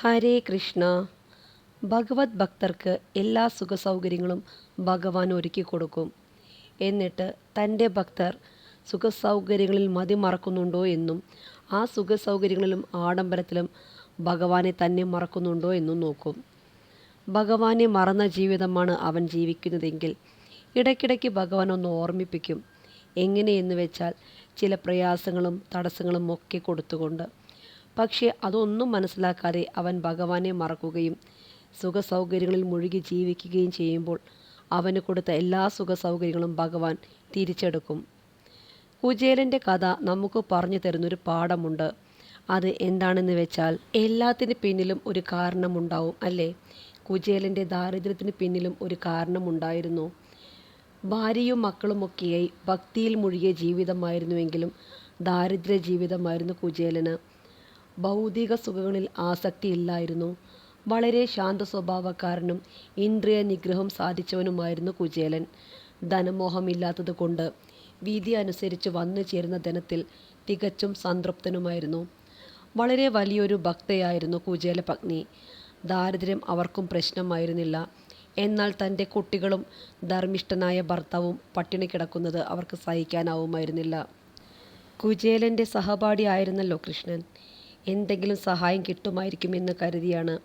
ഹരേ കൃഷ്ണ. ഭഗവത് ഭക്തർക്ക് എല്ലാ സുഖസൗകര്യങ്ങളും ഭഗവാൻ ഒരുക്കി കൊടുക്കും. എന്നിട്ട് തന്റെ ഭക്തർ സുഖസൗകര്യങ്ങളിൽ മതിമറക്കുന്നുണ്ടോ എന്നും ആ സുഖസൗകര്യങ്ങളിലും ആഡംബരത്തിലും ഭഗവാനെ തന്നെ മറക്കുന്നുണ്ടോ എന്നും നോക്കും. ഭഗവാനെ മറന്ന ജീവിതമാണ് അവൻ ജീവിക്കുന്നതെങ്കിൽ ഇടയ്ക്കിടയ്ക്ക് ഭഗവാൻ ഒന്ന് ഓർമ്മിപ്പിക്കും. എങ്ങനെയെന്ന് വെച്ചാൽ ചില പ്രയാസങ്ങളും തടസ്സങ്ങളും ഒക്കെ കൊടുത്തുകൊണ്ട് പക്ഷേ അതൊന്നും മനസ്സിലാക്കാതെ അവൻ ഭഗവാനെ മറക്കുകയും സുഖസൗകര്യങ്ങളിൽ മുഴുകി ജീവിക്കുകയും ചെയ്യുമ്പോൾ അവന് കൊടുത്ത എല്ലാ സുഖസൗകര്യങ്ങളും ഭഗവാൻ തിരിച്ചെടുക്കും. കുചേലന്റെ കഥ നമുക്ക് പറഞ്ഞു തരുന്നൊരു പാഠമുണ്ട്. അത് എന്താണെന്ന് വെച്ചാൽ എല്ലാത്തിന് പിന്നിലും ഒരു കാരണമുണ്ടാവും അല്ലേ? കുചേലന്റെ ദാരിദ്ര്യത്തിന് പിന്നിലും ഒരു കാരണമുണ്ടായിരുന്നു. ഭാര്യയും മക്കളുമൊക്കെയായി ഭക്തിയിൽ മുഴുകിയ ജീവിതമായിരുന്നുവെങ്കിലും ദാരിദ്ര്യ ജീവിതമായിരുന്നു കുചേലന്. ഭൗതിക സുഖങ്ങളിൽ ആസക്തിയില്ലായിരുന്നു. വളരെ ശാന്ത സ്വഭാവക്കാരനും ഇന്ദ്രിയ നിഗ്രഹം സാധിച്ചവനുമായിരുന്നു കുചേലൻ. ധനമോഹമില്ലാത്തത് കൊണ്ട് വിധി അനുസരിച്ച് വന്നു ചേരുന്ന ധനത്തിൽ തികച്ചും സംതൃപ്തനുമായിരുന്നു. വളരെ വലിയൊരു ഭക്തയായിരുന്നു കുചേല പത്നി ദാരിദ്ര്യം അവർക്കും പ്രശ്നമായിരുന്നില്ല. എന്നാൽ തന്റെ കുട്ടികളും ധർമ്മിഷ്ഠനായ ഭർത്താവും പട്ടിണി കിടക്കുന്നത് അവർക്ക് സഹിക്കാനാവുമായിരുന്നില്ല. കുചേലന്റെ സഹപാഠിയായിരുന്നല്ലോ കൃഷ്ണൻ. എന്തെങ്കിലും സഹായം കിട്ടുമായിരിക്കുമെന്ന് കരുതിയാണ്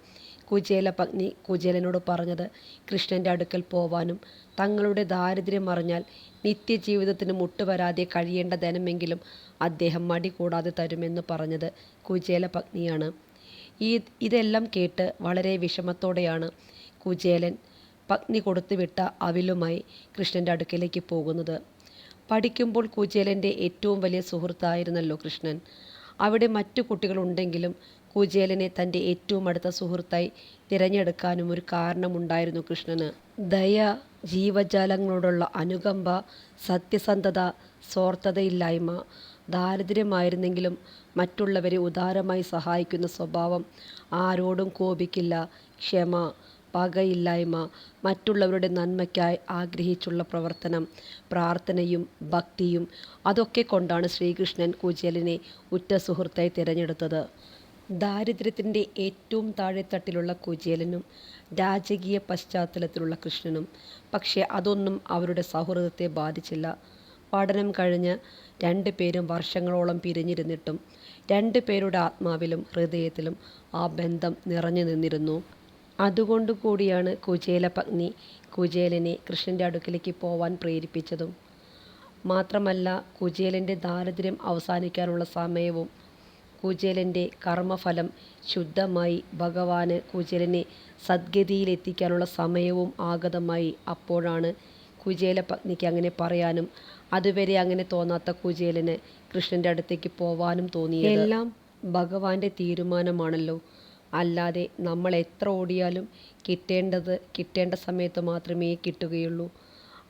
കുചേല പത്നി കുചേലനോട് പറഞ്ഞത്. കൃഷ്ണന്റെ അടുക്കൽ പോവാനും തങ്ങളുടെ ദാരിദ്ര്യം അറിഞ്ഞാൽ നിത്യജീവിതത്തിന് മുട്ടുവരാതെ കഴിയേണ്ട ധനമെങ്കിലും അദ്ദേഹം മടി കൂടാതെ തരുമെന്ന് പറഞ്ഞത് കുചേല പത്നിയാണ്. ഈ ഇതെല്ലാം കേട്ട് വളരെ വിഷമത്തോടെയാണ് കുചേലൻ പത്നി കൊടുത്തുവിട്ട അവിലുമായി കൃഷ്ണന്റെ അടുക്കലേക്ക് പോകുന്നത്. പഠിക്കുമ്പോൾ കുചേലന്റെ ഏറ്റവും വലിയ സുഹൃത്തായിരുന്നല്ലോ കൃഷ്ണൻ. അവിടെ മറ്റു കുട്ടികളുണ്ടെങ്കിലും കുചേലനെ തന്റെ ഏറ്റവും അടുത്ത സുഹൃത്തായി തിരഞ്ഞെടുക്കാനും ഒരു കാരണമുണ്ടായിരുന്നു കൃഷ്ണന്. ദയ ജീവജാലങ്ങളോടുള്ള അനുകമ്പ സത്യസന്ധത സ്വാർത്ഥതയില്ലായ്മ ദാരിദ്ര്യമായിരുന്നെങ്കിലും മറ്റുള്ളവരെ ഉദാരമായി സഹായിക്കുന്ന സ്വഭാവം ആരോടും കോപിക്കില്ല. ക്ഷമ പകയില്ലായ്മ മറ്റുള്ളവരുടെ നന്മയ്ക്കായി ആഗ്രഹിച്ചുള്ള പ്രവർത്തനം പ്രാർത്ഥനയും ഭക്തിയും അതൊക്കെ കൊണ്ടാണ് ശ്രീകൃഷ്ണൻ കുചേലനെ ഉറ്റ സുഹൃത്തായി തിരഞ്ഞെടുത്തത്. ദാരിദ്ര്യത്തിന്റെ ഏറ്റവും താഴെത്തട്ടിലുള്ള കുചേലനും രാജകീയ പശ്ചാത്തലത്തിലുള്ള കൃഷ്ണനും. പക്ഷേ അതൊന്നും അവരുടെ സൗഹൃദത്തെ ബാധിച്ചില്ല. പഠനം കഴിഞ്ഞ് രണ്ട് പേരും വർഷങ്ങളോളം പിരിഞ്ഞിരുന്നിട്ടും രണ്ടു പേരുടെ ആത്മാവിലും ഹൃദയത്തിലും ആ ബന്ധം നിറഞ്ഞു നിന്നിരുന്നു. അതുകൊണ്ട് കൂടിയാണ് കുചേല പത്നി കുചേലനെ കൃഷ്ണന്റെ അടുക്കിലേക്ക് പോവാൻ പ്രേരിപ്പിച്ചതും. മാത്രമല്ല കുചേലന്റെ ദാരിദ്ര്യം അവസാനിക്കാനുള്ള സമയവും കുചേലന്റെ കർമ്മഫലം ശുദ്ധമായി ഭഗവാന് കുചേലനെ സദ്ഗതിയിലെത്തിക്കാനുള്ള സമയവും ആഗതമായി. അപ്പോഴാണ് കുചേല പത്നിക്ക് അങ്ങനെ പറയാനും അതുവരെ അങ്ങനെ തോന്നാത്ത കുചേലന് കൃഷ്ണന്റെ അടുത്തേക്ക് പോവാനും തോന്നിയത്. എല്ലാം ഭഗവാന്റെ തീരുമാനമാണല്ലോ. അല്ലാതെ നമ്മൾ എത്ര ഓടിയാലും കിട്ടേണ്ടത് കിട്ടേണ്ട സമയത്ത് മാത്രമേ കിട്ടുകയുള്ളൂ.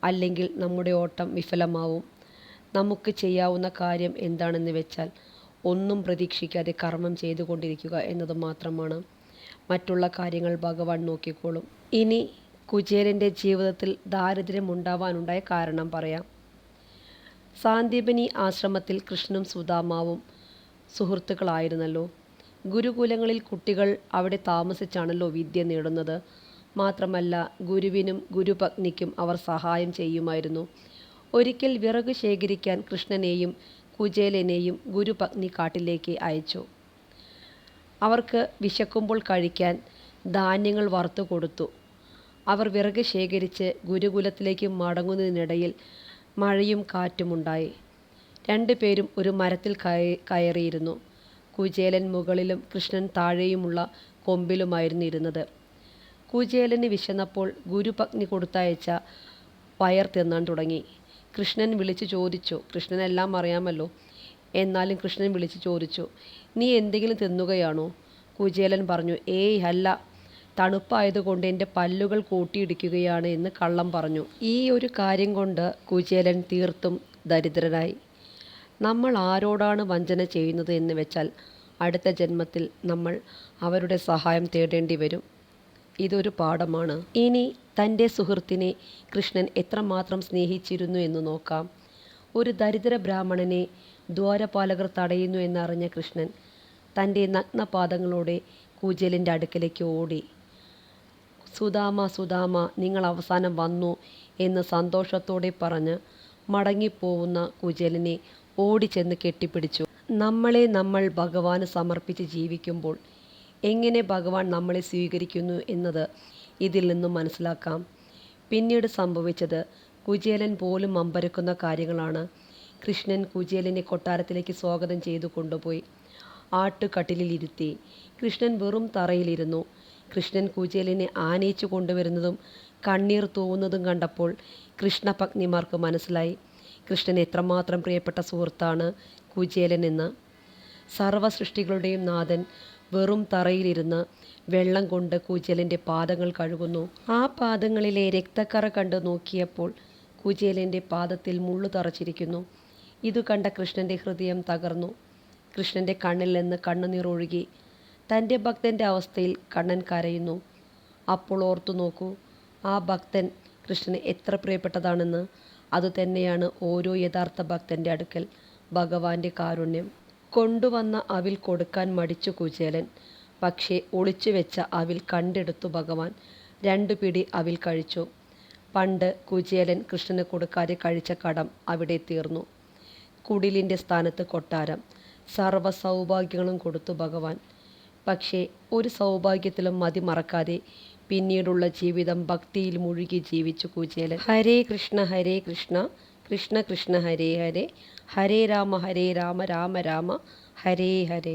അല്ലെങ്കിൽ നമ്മുടെ ഓട്ടം വിഫലമാവും. നമുക്ക് ചെയ്യാവുന്ന കാര്യം എന്താണെന്ന് വെച്ചാൽ ഒന്നും പ്രതീക്ഷിക്കാതെ കർമ്മം ചെയ്തുകൊണ്ടിരിക്കുക എന്നത് മാത്രമാണ്. മറ്റുള്ള കാര്യങ്ങൾ ഭഗവാൻ നോക്കിക്കോളും. ഇനി കുചേരന്റെ ജീവിതത്തിൽ ദാരിദ്ര്യം ഉണ്ടാവാനുണ്ടായ കാരണം പറയാം. സാന്ദീപനി ആശ്രമത്തിൽ കൃഷ്ണനും സുധാമാവും സുഹൃത്തുക്കളായിരുന്നല്ലോ. ഗുരുകുലങ്ങളിൽ കുട്ടികൾ അവിടെ താമസിച്ചാണല്ലോ വിദ്യ നേടുന്നത്. മാത്രമല്ല ഗുരുവിനും ഗുരുപത്നിക്കും അവർ സഹായം ചെയ്യുമായിരുന്നു. ഒരിക്കൽ വിറക് ശേഖരിക്കാൻ കൃഷ്ണനെയും കുചേലനെയും ഗുരുപത്നി കാട്ടിലേക്ക് അയച്ചു. അവർക്ക് വിശക്കുമ്പോൾ കഴിക്കാൻ ധാന്യങ്ങൾ വറുത്തു കൊടുത്തു. അവർ വിറക് ശേഖരിച്ച് ഗുരുകുലത്തിലേക്ക് മടങ്ങുന്നതിനിടയിൽ മഴയും കാറ്റുമുണ്ടായി. രണ്ടുപേരും ഒരു മരത്തിൽ കയറിയിരുന്നു. കുചേലൻ മുകളിലും കൃഷ്ണൻ താഴെയുമുള്ള കൊമ്പിലുമായിരുന്നു ഇരുന്നത്. കുചേലന് വിശന്നപ്പോൾ ഗുരുപത്നി കൊടുത്തയച്ച പയർ തിന്നാൻ തുടങ്ങി. കൃഷ്ണൻ വിളിച്ചു ചോദിച്ചു കൃഷ്ണനെല്ലാം അറിയാമല്ലോ? എന്നാലും കൃഷ്ണൻ വിളിച്ചു ചോദിച്ചു നീ എന്തെങ്കിലും തിന്നുകയാണോ? കുചേലൻ പറഞ്ഞു ഏയ് അല്ല തണുപ്പായതുകൊണ്ട് എന്റെ പല്ലുകൾ കൂട്ടിയിടിക്കുകയാണ് എന്ന് കള്ളം പറഞ്ഞു. ഈ ഒരു കാര്യം കൊണ്ട് കുചേലൻ തീർത്തും ദരിദ്രനായി. നമ്മൾ ആരോടാണ് വഞ്ചന ചെയ്യുന്നത് എന്ന് വെച്ചാൽ അടുത്ത ജന്മത്തിൽ നമ്മൾ അവരുടെ സഹായം തേടേണ്ടി വരും. ഇതൊരു പാഠമാണ്. ഇനി തന്റെ സുഹൃത്തിനെ കൃഷ്ണൻ എത്രമാത്രം സ്നേഹിച്ചിരുന്നു എന്ന് നോക്കാം. ഒരു ദരിദ്ര ബ്രാഹ്മണനെ ദ്വാരപാലകർ തടയുന്നു എന്നറിഞ്ഞ കൃഷ്ണൻ തന്റെ നഗ്നപാദങ്ങളോടെ കൂജലിന്റെ അടുക്കലേക്ക് ഓടി. സുദാമ സുദാമ നിങ്ങൾ അവസാനം വന്നു എന്ന് സന്തോഷത്തോടെ പറഞ്ഞ് മടങ്ങിപ്പോവുന്ന കുചേലനെ ഓടിച്ചെന്ന് കെട്ടിപ്പിടിച്ചു. നമ്മളെ നമ്മൾ ഭഗവാന് സമർപ്പിച്ച് ജീവിക്കുമ്പോൾ എങ്ങനെ ഭഗവാൻ നമ്മളെ സ്വീകരിക്കുന്നു എന്നത് ഇതിൽ നിന്നും മനസ്സിലാക്കാം. പിന്നീട് സംഭവിച്ചത് കുചേലൻ പോലും അമ്പരക്കുന്ന കാര്യങ്ങളാണ്. കൃഷ്ണൻ കുചേലനെ കൊട്ടാരത്തിലേക്ക് സ്വാഗതം ചെയ്തു കൊണ്ടുപോയി ആട്ടുകട്ടിലിരുത്തി കൃഷ്ണൻ വെറും തറയിലിരുന്നു. കൃഷ്ണൻ കുചേലിനെ ആനയിച്ചു കൊണ്ടുവരുന്നതും കണ്ണീർ തൂവുന്നതും കണ്ടപ്പോൾ കൃഷ്ണഭഗ്നിമാർക്ക് മനസ്സിലായി. കൃഷ്ണൻ എത്രമാത്രം പ്രിയപ്പെട്ട സുഹൃത്താണ് കുചേലൻ എന്ന്. സർവ സൃഷ്ടികളുടെയും നാഥൻ വെറും തറയിലിരുന്ന് വെള്ളം കൊണ്ട് കുചേലന്റെ പാദങ്ങൾ കഴുകുന്നു. ആ പാദങ്ങളിലെ രക്തക്കറ കണ്ട് നോക്കിയപ്പോൾ കുചേലന്റെ പാദത്തിൽ മുള്ളു തറച്ചിരിക്കുന്നു. ഇതു കണ്ട കൃഷ്ണന്റെ ഹൃദയം തകർന്നു. കൃഷ്ണന്റെ കണ്ണിൽ നിന്ന് കണ്ണുനീർ ഒഴുകി. തന്റെ ഭക്തന്റെ അവസ്ഥയിൽ കണ്ണൻ കരയുന്നു. അപ്പോൾ ഓർത്തു നോക്കൂ ആ ഭക്തൻ കൃഷ്ണന് എത്ര പ്രിയപ്പെട്ടതാണെന്ന്. അതുതന്നെയാണ് ഓരോ യഥാർത്ഥ ഭക്തന്റെ അടുക്കൽ ഭഗവാന്റെ കാരുണ്യം. കൊണ്ടുവന്ന അവിൽ കൊടുക്കാൻ മടിച്ചു കുചേലൻ. പക്ഷേ ഒളിച്ചു വെച്ച അവിൽ കണ്ടെടുത്തു ഭഗവാൻ. രണ്ടു പിടി അവിൽ കഴിച്ചു. പണ്ട് കുചേലൻ കൃഷ്ണന് കൊടുക്കാതെ കഴിച്ച കടം അവിടെ തീർന്നു. കുടിലിന്റെ സ്ഥാനത്ത് കൊട്ടാരം. സർവ സൗഭാഗ്യങ്ങളും കൊടുത്തു ഭഗവാൻ. പക്ഷേ ഒരു സൗഭാഗ്യത്തിലും മതി മറക്കാതെ പിന്നീടുള്ള ജീവിതം ഭക്തിയിൽ മുഴുകി ജീവിച്ചു കൂച്ചേലൻ ഹരേ കൃഷ്ണ ഹരേ കൃഷ്ണ കൃഷ്ണ കൃഷ്ണ ഹരേ ഹരേ. ഹരേ രാമ ഹരേ രാമ രാമ രാമ. ഹരേ ഹരേ.